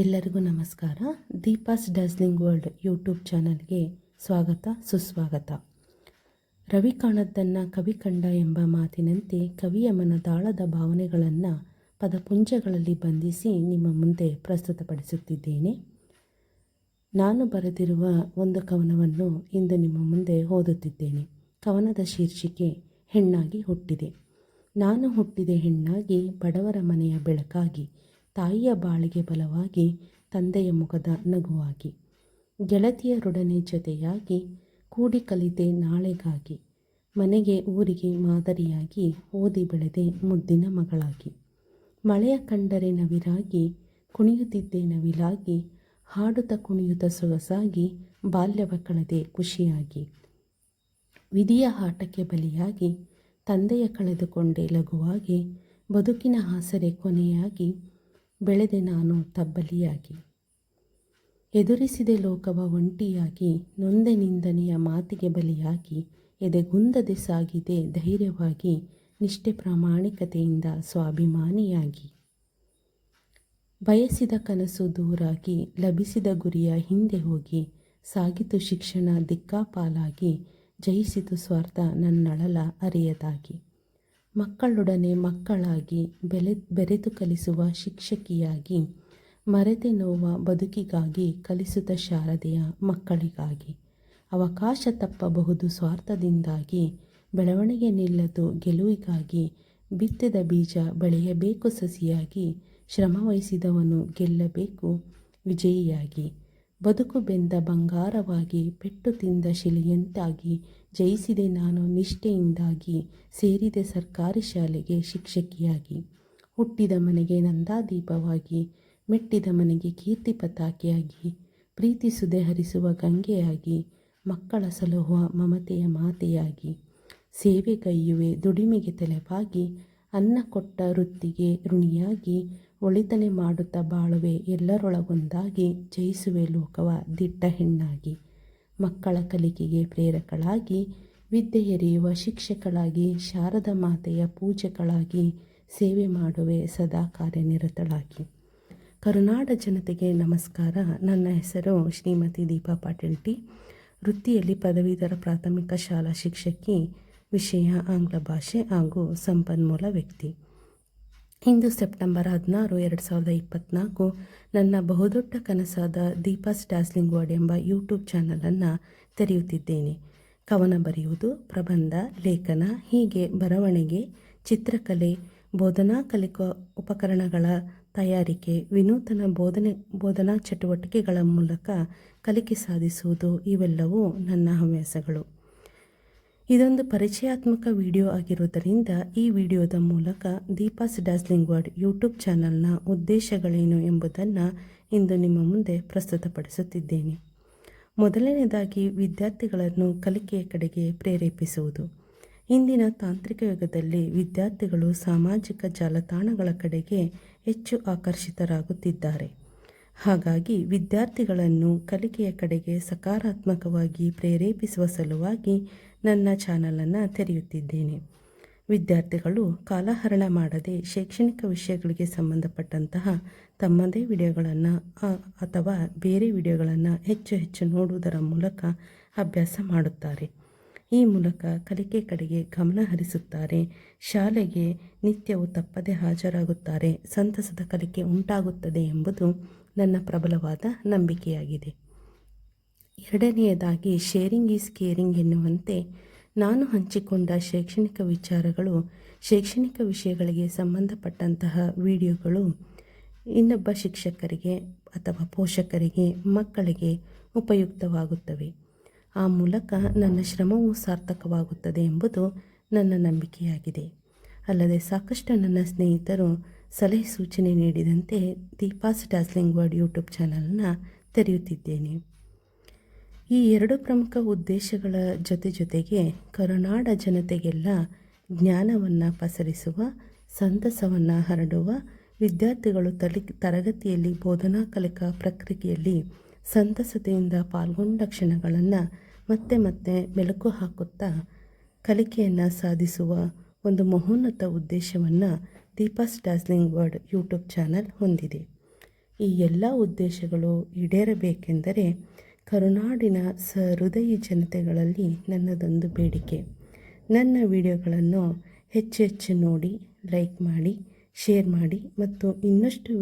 ಎಲ್ಲರಿಗೂ ನಮಸ್ಕಾರ. Deepa's ಡಾಸ್ಲಿಂಗ್ world YouTube ಚಾನಲ್ಗೆ ಸ್ವಾಗತ, ಸುಸ್ವಾಗತ. ರವಿ ಕಾಣದ್ದನ್ನು ಕವಿ ಕಂಡ ಎಂಬ ಮಾತಿನಂತೆ ಕವಿಯ ಮನದಾಳದ ಭಾವನೆಗಳನ್ನು ಪದಪುಂಜಗಳಲ್ಲಿ ಬಂಧಿಸಿ ನಿಮ್ಮ ಮುಂದೆ ಪ್ರಸ್ತುತಪಡಿಸುತ್ತಿದ್ದೇನೆ. ನಾನು ಬರೆದಿರುವ ಒಂದು ಕವನವನ್ನು ಇಂದು ನಿಮ್ಮ ಮುಂದೆ ಓದುತ್ತಿದ್ದೇನೆ. ಕವನದ ಶೀರ್ಷಿಕೆ, ಹೆಣ್ಣಾಗಿ ಹುಟ್ಟಿದೆ ನಾನು ಹುಟ್ಟಿದೆ ಹೆಣ್ಣಾಗಿ ಬಡವರ ಮನೆಯ ಬೆಳಕಾಗಿ ತಾಯಿಯ ಬಾಳಿಗೆ ಬಲವಾಗಿ ತಂದೆಯ ಮುಖದ ನಗುವಾಗಿ. ಗೆಳತಿಯರೊಡನೆ ಜೊತೆಯಾಗಿ ಕೂಡಿ ಕಲಿತೆ ನಾಳೆಗಾಗಿ. ಮನೆಗೆ ಊರಿಗೆ ಮಾದರಿಯಾಗಿ ಓದಿ ಬೆಳೆದೆ ಮುದ್ದಿನ ಮಗಳಾಗಿ. ಮಳೆಯ ಕಂಡರೆ ನವಿರಾಗಿ, ಕುಣಿಯುತ್ತಿದ್ದೆ ನವಿಲಾಗಿ, ಹಾಡುತ್ತ ಕುಣಿಯುತ್ತ ಸೊಗಸಾಗಿ, ಬಾಲ್ಯವ ಕಳೆದೆ ಖುಷಿಯಾಗಿ. ವಿಧಿಯ ಆಟಕ್ಕೆ ಬಲಿಯಾಗಿ, ತಂದೆಯ ಕಳೆದುಕೊಂಡೆ ಲಘುವಾಗಿ, ಬದುಕಿನ ಆಸರೆ ಕೊನೆಯಾಗಿ ಬೆಳೆದೆ ನಾನು ತಬ್ಬಲಿಯಾಗಿ. ಎದುರಿಸಿದೆ ಲೋಕವ ಒಂಟಿಯಾಗಿ, ನೊಂದೆ ನಿಂದನೆಯ ಮಾತಿಗೆ ಬಲಿಯಾಗಿ, ಎದೆಗುಂದದೆ ಸಾಗಿದೆ ಧೈರ್ಯವಾಗಿ, ನಿಷ್ಠೆ ಪ್ರಾಮಾಣಿಕತೆಯಿಂದ ಸ್ವಾಭಿಮಾನಿಯಾಗಿ. ಬಯಸಿದ ಕನಸು ದೂರಾಗಿ, ಲಭಿಸಿದ ಗುರಿಯ ಹಿಂದೆ ಹೋಗಿ, ಸಾಗಿತು ಶಿಕ್ಷಣ ದಿಕ್ಕಾಪಾಲಾಗಿ, ಜಯಿಸಿತು ಸ್ವಾರ್ಥ ನನ್ನಳಲ ಅರಿಯದಾಗಿ. ಮಕ್ಕಳೊಡನೆ ಮಕ್ಕಳಾಗಿ ಬೆಲೆ, ಬೆರೆತು ಕಲಿಸುವ ಶಿಕ್ಷಕಿಯಾಗಿ, ಮರೆತೆ ನೋವ ಬದುಕಿಗಾಗಿ ಕಲಿಸುತ್ತ ಶಾರದೆಯ ಮಕ್ಕಳಿಗಾಗಿ. ಅವಕಾಶ ತಪ್ಪಬಹುದು ಸ್ವಾರ್ಥದಿಂದಾಗಿ, ಬೆಳವಣಿಗೆ ನಿಲ್ಲದು ಗೆಲುವಿಗಾಗಿ, ಬಿತ್ತಿದ ಬೀಜ ಬೆಳೆಯಬೇಕು ಸಸಿಯಾಗಿ ಶ್ರಮವಹಿಸಿದವನು ಗೆಲ್ಲಬೇಕು ವಿಜಯಿಯಾಗಿ. ಬದುಕು ಬೆಂದ ಬಂಗಾರವಾಗಿ ಪೆಟ್ಟು ತಿಂದ ಶಿಲೆಯಂತಾಗಿ ಜಯಿಸಿದೆ ನಾನು ನಿಷ್ಠೆಯಿಂದಾಗಿ ಸೇರಿದೆ ಸರ್ಕಾರಿ ಶಾಲೆಗೆ ಶಿಕ್ಷಕಿಯಾಗಿ. ಹುಟ್ಟಿದ ಮನೆಗೆ ನಂದಾದೀಪವಾಗಿ, ಮೆಟ್ಟಿದ ಮನೆಗೆ ಕೀರ್ತಿ ಪತಾಕೆಯಾಗಿ, ಪ್ರೀತಿಸುದೆ ಹರಿಸುವ ಗಂಗೆಯಾಗಿ, ಮಕ್ಕಳ ಸಲಹುವ ಮಮತೆಯ ಮಾತೆಯಾಗಿ ಸೇವೆಗೈಯುವೆ ದುಡಿಮೆಗೆ ತಲೆಪಾಗಿ, ಅನ್ನ ಕೊಟ್ಟ ವೃತ್ತಿಗೆ ಋಣಿಯಾಗಿ ಒಳಿತನೆ ಮಾಡುತ್ತಾ ಬಾಳುವೆ ಎಲ್ಲರೊಳಗೊಂದಾಗಿ ಜಯಿಸುವೆ ಲೋಕವ ದಿಟ್ಟ ಹೆಣ್ಣಾಗಿ. ಮಕ್ಕಳ ಕಲಿಕೆಗೆ ಪ್ರೇರಕಳಾಗಿ, ವಿದ್ಯೆ ಎರೆಯುವ ಶಿಕ್ಷಕಳಾಗಿ, ಶಾರದ ಮಾತೆಯ ಪೂಜೆಗಳಾಗಿ ಸೇವೆ ಮಾಡುವೆ ಸದಾ ಕಾರ್ಯನಿರತಳಾಗಿ. ಕರುನಾಡ ಜನತೆಗೆ ನಮಸ್ಕಾರ. ನನ್ನ ಹೆಸರು ಶ್ರೀಮತಿ ದೀಪಾ ಪಾಟೀಲ್ ಟಿ. ವೃತ್ತಿಯಲ್ಲಿ ಪದವೀಧರ ಪ್ರಾಥಮಿಕ ಶಾಲಾ ಶಿಕ್ಷಕಿ, ವಿಷಯ ಆಂಗ್ಲ ಭಾಷೆ ಹಾಗೂ ಸಂಪನ್ಮೂಲ ವ್ಯಕ್ತಿ. ಇಂದು ಸೆಪ್ಟೆಂಬರ್ ಹದಿನಾರು, ಎರಡು ಸಾವಿರದ ಇಪ್ಪತ್ತ್ನಾಲ್ಕು ನನ್ನ ಬಹುದೊಡ್ಡ ಕನಸಾದ ದೀಪಾಸ್ ಡಾಸ್ಲಿಂಗ್ ವರ್ಡ್ ಎಂಬ ಯೂಟ್ಯೂಬ್ ಚಾನಲನ್ನು ತೆರೆಯುತ್ತಿದ್ದೇನೆ. ಕವನ ಬರೆಯುವುದು, ಪ್ರಬಂಧ, ಲೇಖನ, ಹೀಗೆ ಬರವಣಿಗೆ, ಚಿತ್ರಕಲೆ, ಬೋಧನಾ ಕಲಿಕಾ ಉಪಕರಣಗಳ ತಯಾರಿಕೆ, ವಿನೂತನ ಬೋಧನೆ, ಬೋಧನಾ ಚಟುವಟಿಕೆಗಳ ಮೂಲಕ ಕಲಿಕೆ ಸಾಧಿಸುವುದು, ಇವೆಲ್ಲವೂ ನನ್ನ ಹವ್ಯಾಸಗಳು. ಇದೊಂದು ಪರಿಚಯಾತ್ಮಕ ವಿಡಿಯೋ ಆಗಿರುವುದರಿಂದ ಈ ವಿಡಿಯೋದ ಮೂಲಕ ದೀಪಾಸ್ ಡಾಸ್ಲಿಂಗ್ ವರ್ಡ್ ಯೂಟ್ಯೂಬ್ ಚಾನಲ್ನ ಉದ್ದೇಶಗಳೇನು ಎಂಬುದನ್ನು ಇಂದು ನಿಮ್ಮ ಮುಂದೆ ಪ್ರಸ್ತುತಪಡಿಸುತ್ತಿದ್ದೇನೆ. ಮೊದಲನೇದಾಗಿ ವಿದ್ಯಾರ್ಥಿಗಳನ್ನು ಕಲಿಕೆಯ ಕಡೆಗೆ ಪ್ರೇರೇಪಿಸುವುದು. ಇಂದಿನ ತಾಂತ್ರಿಕ ಯುಗದಲ್ಲಿ ವಿದ್ಯಾರ್ಥಿಗಳು ಸಾಮಾಜಿಕ ಜಾಲತಾಣಗಳ ಕಡೆಗೆ ಹೆಚ್ಚು ಆಕರ್ಷಿತರಾಗುತ್ತಿದ್ದಾರೆ. ಹಾಗಾಗಿ ವಿದ್ಯಾರ್ಥಿಗಳನ್ನು ಕಲಿಕೆಯ ಕಡೆಗೆ ಸಕಾರಾತ್ಮಕವಾಗಿ ಪ್ರೇರೇಪಿಸುವ ಸಲುವಾಗಿ ನನ್ನ ಚಾನಲನ್ನು ತೆರೆಯುತ್ತಿದ್ದೇನೆ. ವಿದ್ಯಾರ್ಥಿಗಳು ಕಾಲಹರಣ ಮಾಡದೆ ಶೈಕ್ಷಣಿಕ ವಿಷಯಗಳಿಗೆ ಸಂಬಂಧಪಟ್ಟಂತಹ ತಮ್ಮದೇ ವಿಡಿಯೋಗಳನ್ನು ಅಥವಾ ಬೇರೆ ವಿಡಿಯೋಗಳನ್ನು ಹೆಚ್ಚು ಹೆಚ್ಚು ನೋಡುವುದರ ಮೂಲಕ ಅಭ್ಯಾಸ ಮಾಡುತ್ತಾರೆ. ಈ ಮೂಲಕ ಕಲಿಕೆ ಕಡೆಗೆ ಗಮನ ಹರಿಸುತ್ತಾರೆ. ಶಾಲೆಗೆ ನಿತ್ಯವೂ ತಪ್ಪದೆ ಹಾಜರಾಗುತ್ತಾರೆ. ಸಂತಸದ ಕಲಿಕೆ ಉಂಟಾಗುತ್ತದೆ ಎಂಬುದು ನನ್ನ ಪ್ರಬಲವಾದ ನಂಬಿಕೆಯಾಗಿದೆ. ಎರಡನೆಯದಾಗಿ ಶೇರಿಂಗ್ ಈಸ್ ಕೇರಿಂಗ್ ಎನ್ನುವಂತೆ ನಾನು ಹಂಚಿಕೊಂಡ ಶೈಕ್ಷಣಿಕ ವಿಚಾರಗಳು, ಶೈಕ್ಷಣಿಕ ವಿಷಯಗಳಿಗೆ ಸಂಬಂಧಪಟ್ಟಂತಹ ವಿಡಿಯೋಗಳು ಇನ್ನೊಬ್ಬ ಶಿಕ್ಷಕರಿಗೆ ಅಥವಾ ಪೋಷಕರಿಗೆ, ಮಕ್ಕಳಿಗೆ ಉಪಯುಕ್ತವಾಗುತ್ತವೆ. ಆ ಮೂಲಕ ನನ್ನ ಶ್ರಮವು ಸಾರ್ಥಕವಾಗುತ್ತದೆ ಎಂಬುದು ನನ್ನ ನಂಬಿಕೆಯಾಗಿದೆ. ಅಲ್ಲದೆ ಸಾಕಷ್ಟು ನನ್ನ ಸ್ನೇಹಿತರು ಸಲಹೆ ಸೂಚನೆ ನೀಡಿದಂತೆ ದೀಪಾಸ್ ಡಾಸ್ಲಿಂಗ್ ವರ್ಡ್ ಯೂಟ್ಯೂಬ್ ಚಾನಲ್ನ ತೆರೆಯುತ್ತಿದ್ದೇನೆ. ಈ ಎರಡು ಪ್ರಮುಖ ಉದ್ದೇಶಗಳ ಜೊತೆ ಜೊತೆಗೆ ಕರುನಾಡ ಜನತೆಗೆಲ್ಲ ಜ್ಞಾನವನ್ನು ಪಸರಿಸುವ, ಸಂತಸವನ್ನು ಹರಡುವ, ವಿದ್ಯಾರ್ಥಿಗಳು ತಲಿ, ತರಗತಿಯಲ್ಲಿ ಬೋಧನಾ ಕಲಿಕಾ ಪ್ರಕ್ರಿಯೆಯಲ್ಲಿ ಸಂತಸತೆಯಿಂದ ಪಾಲ್ಗೊಂಡ ಕ್ಷಣಗಳನ್ನು ಮತ್ತೆ ಮತ್ತೆ ಮೆಲುಕು ಹಾಕುತ್ತಾ ಕಲಿಕೆಯನ್ನು ಸಾಧಿಸುವ ಒಂದು ಮಹೋನ್ನತ ಉದ್ದೇಶವನ್ನು Deepa dazzling world YouTube channel ಹೊಂದಿದೆ. ಈ ಎಲ್ಲ ಉದ್ದೇಶಗಳು ಈಡೇರಬೇಕೆಂದರೆ ಕರುನಾಡಿನ ಸಹೃದಯಿ ಜನತೆಗಳಲ್ಲಿ ನನ್ನದೊಂದು ಬೇಡಿಕೆ. ನನ್ನ ವಿಡಿಯೋಗಳನ್ನು ಹೆಚ್ಚು ಹೆಚ್ಚು ನೋಡಿ, ಲೈಕ್ ಮಾಡಿ, ಶೇರ್ ಮಾಡಿ ಮತ್ತು ಇನ್ನಷ್ಟು